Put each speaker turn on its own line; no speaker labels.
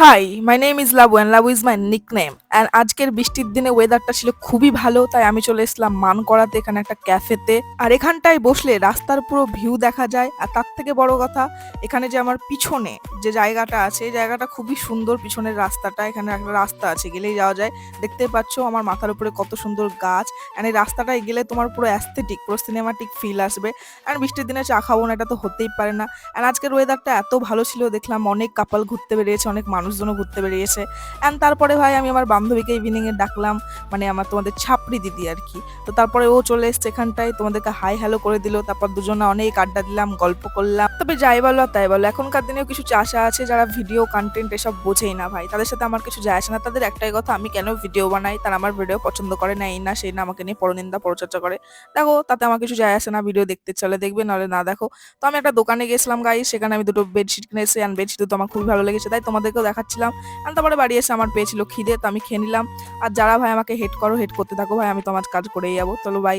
Hi, my name is Labu and Labu is my nickname. And আজকের বৃষ্টির দিনে ওয়েদারটা ছিল খুবই ভালো, তাই আমি চলে এসলাম মান করাতে এখানে একটা ক্যাফেতে আর এখানটায় বসলে রাস্তার পুরো ভিউ দেখা যায়। আর তার থেকে বড় কথা, এখানে যে আমার পিছনে যে জায়গাটা আছে, এই জায়গাটা খুবই সুন্দর পিছনের রাস্তাটা। এখানে একটা রাস্তা আছে, গেলেই যাওয়া যায়। দেখতেই পাচ্ছ আমার মাথার উপরে কত সুন্দর গাছ। অ্যান্ড এই রাস্তাটায় গেলে তোমার পুরো অ্যাস্থেটিক পুরো সিনেমাটিক ফিল আসবে। অ্যান্ড বৃষ্টির দিনে চা খাব না, এটা তো হতেই পারে না। অ্যান্ড আজকের ওয়েদারটা এত ভালো ছিল, দেখলাম অনেক কাপাল ঘুরতে বেরিয়েছে, অনেক মানুষজনও ঘুরতে বেরিয়েছে। অ্যান্ড তারপরে ভাই, আমি আমার বান্ধবীকে ইভিনিং এ ডাকলাম মানে আমার তোমাদের ছাপড়ি দিদি আর কি। তো তারপরে ও চলে এসছে এখানটায়, তোমাদেরকে হাই হ্যালো করে দিল, তারপর দুজনে অনেক আড্ডা দিলাম, গল্প করলাম। তবে যাই বলো আর তাই বলো, এখনকার দিনেও কিছু চাষা আছে যারা ভিডিও কন্টেন্ট এসব বোঝেই না ভাই। তাদের সাথে আমার কিছু যায় আসে না। তাদের একটাই কথা, আমি কেন ভিডিও বানাই? তারা আমার ভিডিও পছন্দ করে না, এই না, সেই না, আমাকে নিয়ে পরনিন্দা, পরচর্চা করে। দেখো, তাতে আমার কিছু যায় আসে না ভিডিও দেখতে চলে, দেখবে নাহলে না দেখো। তো আমি একটা দোকানে গেছিলাম গাই সেখানে আমি দুটো বেডশিট কিনেছি অ্যান্ড বেডশিট তো আমার খুবই ভালো লেগেছে। তাই তোমাদেরকেও দেখাচ্ছিলাম। আর তারপরে বাড়ি এসে আমার পেয়েছিল খিদে, তো আমি খেয়ে নিলাম। আর যারা ভাই আমাকে হেড করো হেড করতে থাকো, ভাই আমি তোমার কাজ করেই যাব। চলো বাই